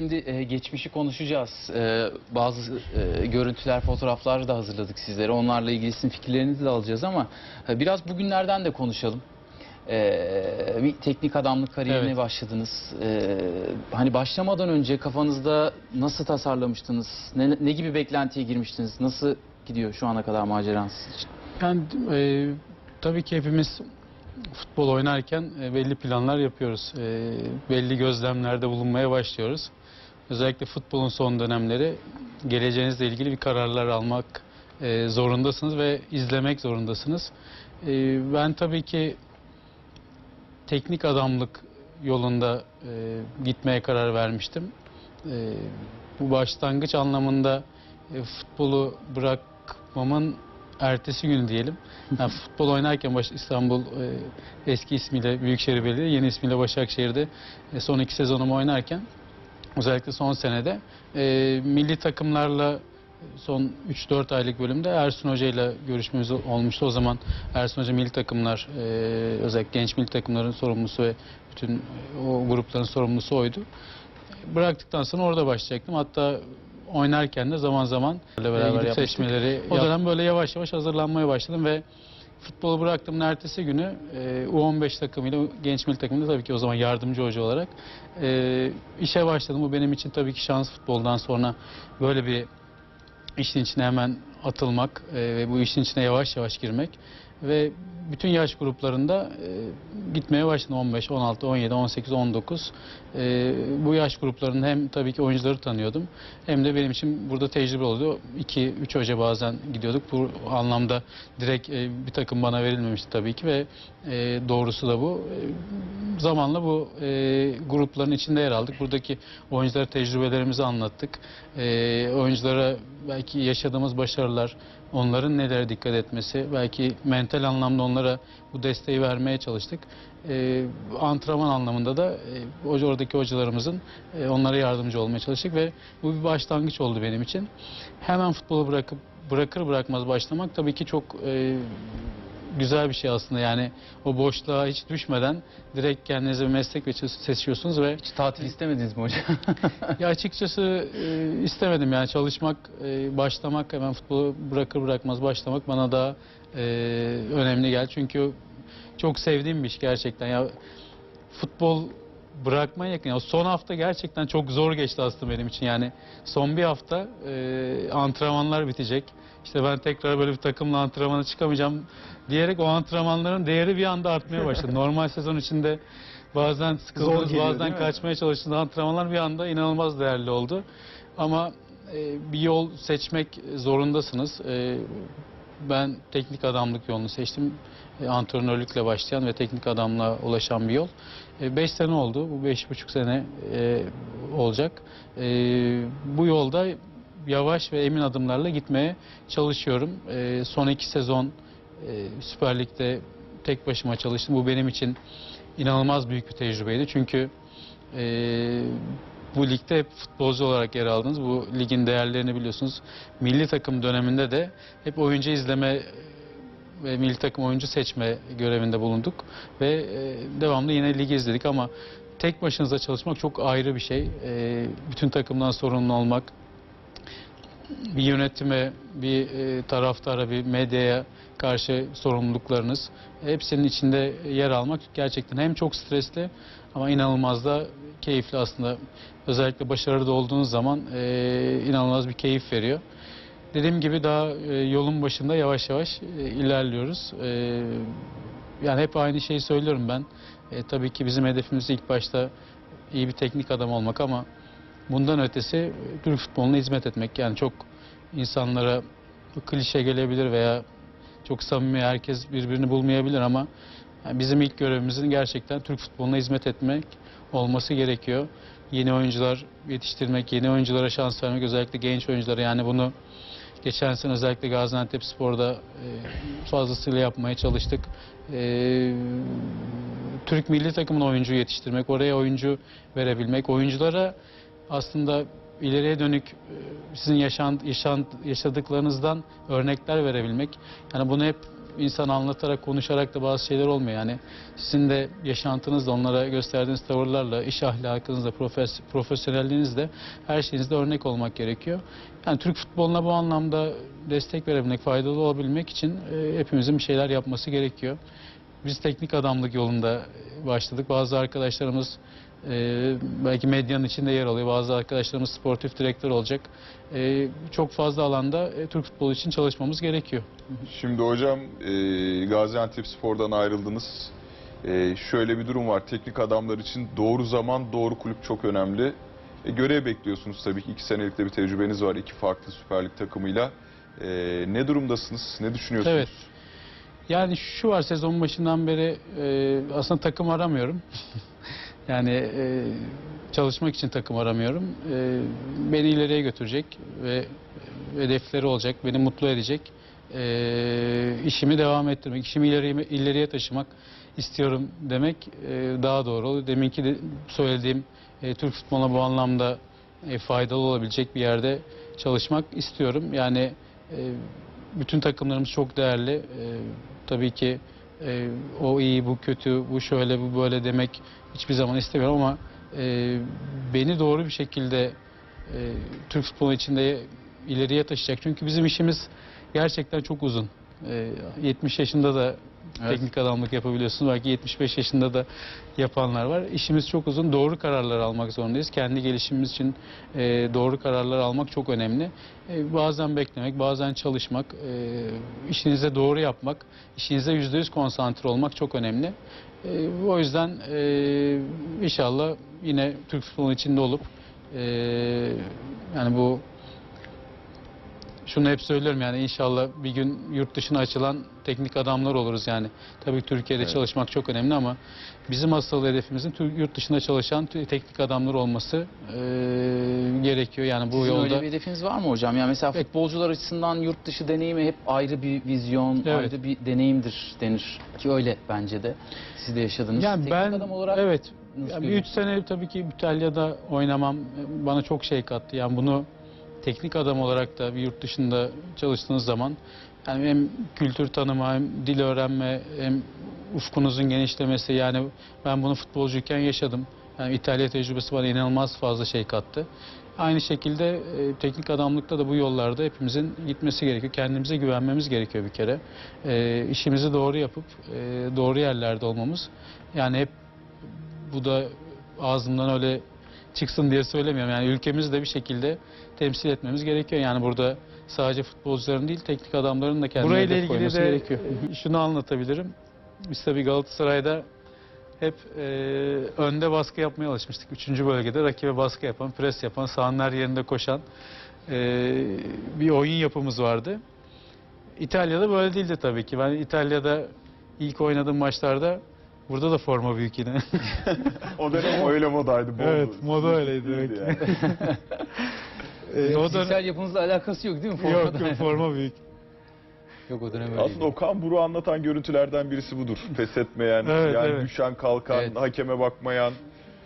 Şimdi e, geçmişi konuşacağız. E, bazı e, görüntüler, fotoğraflar da hazırladık sizlere. Onlarla ilgili sizin fikirlerinizi de alacağız ama e, biraz bugünlerden de konuşalım. E, bir teknik adamlık kariyerine Evet. başladınız. E, hani başlamadan önce kafanızda nasıl tasarlamıştınız? Ne, ne gibi beklentiye girmiştiniz? Nasıl gidiyor şu ana kadar maceranız için? Yani e, tabii ki hepimiz futbol oynarken e, belli planlar yapıyoruz. E, belli gözlemlerde bulunmaya başlıyoruz. Özellikle futbolun son dönemleri geleceğinizle ilgili bir kararlar almak e, zorundasınız ve izlemek zorundasınız. E, ben tabii ki teknik adamlık yolunda e, gitmeye karar vermiştim. E, bu başlangıç anlamında e, futbolu bırakmamın ertesi günü diyelim. Yani futbol oynarken baş, İstanbul e, eski ismiyle Büyükşehir Belediye, yeni ismiyle Başakşehir'de e, son iki sezonumu oynarken özellikle son senede e, milli takımlarla son 3-4 aylık bölümde Ersun Hoca ile görüşmemiz olmuştu. O zaman Ersun Hoca milli takımlar, e, özellikle genç milli takımların sorumlusu ve bütün e, o grupların sorumlusu oydu. Bıraktıktan sonra orada başlayacaktım. Hatta oynarken de zaman zaman beraber yapmıştık. seçmeleri O dönem böyle yavaş yavaş hazırlanmaya başladım ve futbolu bıraktığımın ertesi günü e, U15 takımıyla genç milli takımında tabii ki o zaman yardımcı hoca olarak e, işe başladım. Bu benim için tabii ki şans futboldan sonra böyle bir işin içine hemen atılmak e, ve bu işin içine yavaş yavaş girmek ve bütün yaş gruplarında e, gitmeye başladım 15, 16, 17, 18, 19. E, bu yaş gruplarında hem tabii ki oyuncuları tanıyordum hem de benim için burada tecrübe oldu. 2 3 hoca bazen gidiyorduk. Bu anlamda direkt e, bir takım bana verilmemişti tabii ki ve e, doğrusu da bu. E, zamanla bu e, grupların içinde yer aldık. Buradaki oyunculara tecrübelerimizi anlattık. E, oyunculara belki yaşadığımız başarılar, onların nelere dikkat etmesi, belki mental anlamda onlara bu desteği vermeye çalıştık. E, antrenman anlamında da e, oradaki hocalarımızın e, onlara yardımcı olmaya çalıştık ve bu bir başlangıç oldu benim için. Hemen futbolu bırakıp bırakır bırakmaz başlamak tabii ki çok e, güzel bir şey aslında yani o boşluğa hiç düşmeden direkt kendinize bir meslek ve seçiyorsunuz ve Hiç tatil istemediniz mi hocam? ya açıkçası e, istemedim yani çalışmak, e, başlamak hemen futbolu bırakır bırakmaz başlamak bana daha e, önemli geldi. Çünkü çok sevdiğim bir iş gerçekten. Ya futbol bırakmaya yakın. Ya son hafta gerçekten çok zor geçti aslında benim için. Yani son bir hafta e, antrenmanlar bitecek. İşte ben tekrar böyle bir takımla antrenmana çıkamayacağım diyerek o antrenmanların değeri bir anda artmaya başladı. Normal sezon içinde bazen sıkıldığınız, geliyor, bazen kaçmaya çalıştığınız antrenmanlar bir anda inanılmaz değerli oldu. Ama e, bir yol seçmek zorundasınız. E, ben teknik adamlık yolunu seçtim. E, antrenörlükle başlayan ve teknik adamla ulaşan bir yol. 5 sene oldu. Bu beş buçuk sene e, olacak. E, bu yolda yavaş ve emin adımlarla gitmeye çalışıyorum. E, son iki sezon e, Süper Lig'de tek başıma çalıştım. Bu benim için inanılmaz büyük bir tecrübeydi. Çünkü e, bu ligde hep futbolcu olarak yer aldınız. Bu ligin değerlerini biliyorsunuz. Milli takım döneminde de hep oyuncu izleme ve milli takım oyuncu seçme görevinde bulunduk ve e, devamlı yine ligi izledik ama tek başınıza çalışmak çok ayrı bir şey. E, bütün takımdan sorumlu olmak, bir yönetime, bir e, taraftara, bir medyaya karşı sorumluluklarınız hepsinin içinde yer almak gerçekten hem çok stresli ama inanılmaz da keyifli aslında. Özellikle başarılı olduğunuz zaman e, inanılmaz bir keyif veriyor. Dediğim gibi daha e, yolun başında yavaş yavaş e, ilerliyoruz. Yani hep aynı şeyi söylüyorum ben. E, tabii ki bizim hedefimiz ilk başta iyi bir teknik adam olmak ama bundan ötesi Türk futboluna hizmet etmek. Yani çok insanlara klişe gelebilir veya çok samimi herkes birbirini bulmayabilir ama yani bizim ilk görevimizin gerçekten Türk futboluna hizmet etmek olması gerekiyor. Yeni oyuncular yetiştirmek, yeni oyunculara şans vermek, özellikle genç oyunculara yani bunu geçen sene özellikle Gaziantep Spor'da e, fazlasıyla yapmaya çalıştık. E, Türk milli takımın oyuncu yetiştirmek, oraya oyuncu verebilmek, oyunculara aslında ileriye dönük e, sizin yaşan, yaşan, yaşadıklarınızdan örnekler verebilmek. Yani bunu hep insan anlatarak, konuşarak da bazı şeyler olmuyor. Yani sizin de yaşantınızla, onlara gösterdiğiniz tavırlarla, iş ahlakınızla, profes, profesyonelliğinizle her şeyinizde örnek olmak gerekiyor. Yani Türk futboluna bu anlamda destek verebilmek, faydalı olabilmek için e, hepimizin bir şeyler yapması gerekiyor. Biz teknik adamlık yolunda başladık. Bazı arkadaşlarımız e, belki medyanın içinde yer alıyor. Bazı arkadaşlarımız sportif direktör olacak. E, çok fazla alanda e, Türk futbolu için çalışmamız gerekiyor. Şimdi hocam e, Gaziantep Spor'dan ayrıldınız. E, şöyle bir durum var. Teknik adamlar için doğru zaman, doğru kulüp çok önemli. E, görev bekliyorsunuz tabii ki. iki senelik de bir tecrübeniz var iki farklı Süper Lig takımıyla. E, ne durumdasınız? Ne düşünüyorsunuz? Evet. Yani şu var sezon başından beri e, aslında takım aramıyorum. yani e, çalışmak için takım aramıyorum. E, beni ileriye götürecek ve hedefleri olacak, beni mutlu edecek. E, işimi devam ettirmek, işimi ileriye, ileriye taşımak istiyorum demek e, daha doğru olur. Deminki de söylediğim e, Türk futboluna bu anlamda e, faydalı olabilecek bir yerde çalışmak istiyorum. Yani e, bütün takımlarımız çok değerli. E, tabii ki e, o iyi, bu kötü, bu şöyle, bu böyle demek hiçbir zaman istemiyorum ama e, beni doğru bir şekilde e, Türk futbolu içinde ileriye taşıyacak. Çünkü bizim işimiz gerçekten çok uzun. E, 70 yaşında da Evet. teknik adamlık yapabiliyorsunuz. Belki 75 yaşında da yapanlar var. İşimiz çok uzun. Doğru kararlar almak zorundayız. Kendi gelişimimiz için e, doğru kararlar almak çok önemli. E, bazen beklemek, bazen çalışmak, e, işinize doğru yapmak, işinize %100 konsantre olmak çok önemli. E, o yüzden e, inşallah yine Türk futbolunun içinde olup e, yani bu şunu hep söylüyorum yani inşallah bir gün yurt dışına açılan teknik adamlar oluruz yani. Tabii Türkiye'de Evet. çalışmak çok önemli ama bizim asıl hedefimizin yurt dışında çalışan teknik adamlar olması e, gerekiyor. Yani bu Sizin yolda öyle bir hedefiniz var mı hocam? Yani mesela Evet. futbolcular açısından yurt dışı deneyimi hep ayrı bir vizyon, Evet. ayrı bir deneyimdir denir. Ki öyle bence de. Siz de yaşadınız. Yani Teknik ben adam olarak evet yani bir üç sene tabii ki İtalya'da oynamam bana çok şey kattı. Yani bunu teknik adam olarak da bir yurt dışında çalıştığınız zaman yani hem kültür tanıma hem dil öğrenme hem ufkunuzun genişlemesi yani ben bunu futbolcuyken yaşadım. Yani İtalya tecrübesi bana inanılmaz fazla şey kattı. Aynı şekilde e, teknik adamlıkta da bu yollarda hepimizin gitmesi gerekiyor. Kendimize güvenmemiz gerekiyor bir kere. E, işimizi doğru yapıp e, doğru yerlerde olmamız. Yani hep bu da ağzımdan öyle çıksın diye söylemiyorum. Yani ülkemizi de bir şekilde temsil etmemiz gerekiyor. Yani burada sadece futbolcuların değil teknik adamların da kendine Burayla hedef ilgili koyması de gerekiyor. şunu anlatabilirim. Biz tabii Galatasaray'da hep e, önde baskı yapmaya alışmıştık. Üçüncü bölgede rakibe baskı yapan, pres yapan, sahanın her yerinde koşan e, bir oyun yapımız vardı. İtalya'da böyle değildi tabii ki. Ben İtalya'da ilk oynadığım maçlarda burada da forma büyük yine. O dönem öyle modaydı. boldu. Evet, moda öyleydi demek ki. yani. E, o Fiziksel dönem... yapınızla alakası yok değil mi? Yok Formada? yok forma büyük. Yok o dönem öyleydi. Aslında Okan Buruk'u anlatan görüntülerden birisi budur. Pes etmeyen, Evet, yani evet. düşen kalkan, Evet. hakeme bakmayan.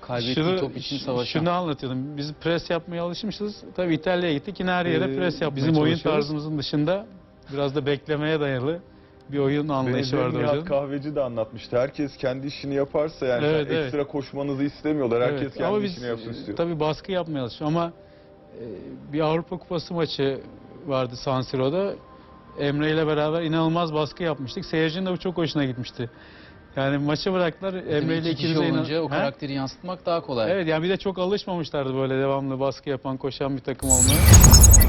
Kaybettiği top için savaşan. Şunu anlatıyordum. Biz pres yapmaya alışmışız. Tabii İtalya'ya gittik. Yine her yere Ee, pres yap. bizim oyun tarzımızın dışında biraz da beklemeye dayalı bir oyun anlayışı vardı Nihat hocam. Kahveci de anlatmıştı. Herkes kendi işini yaparsa yani Evet, evet. ekstra koşmanızı istemiyorlar. Herkes Evet, kendi ama biz işini yapsın e, istiyor. tabii baskı yapmaya alışıyoruz ama e, bir Avrupa Kupası maçı vardı San Siro'da. Emre ile beraber inanılmaz baskı yapmıştık. Seyircinin de bu çok hoşuna gitmişti. Yani maçı bıraktılar. Emre ile ikimize inan- olunca o Ha? karakteri yansıtmak daha kolay. Evet yani bir de çok alışmamışlardı böyle devamlı baskı yapan, koşan bir takım olmaya.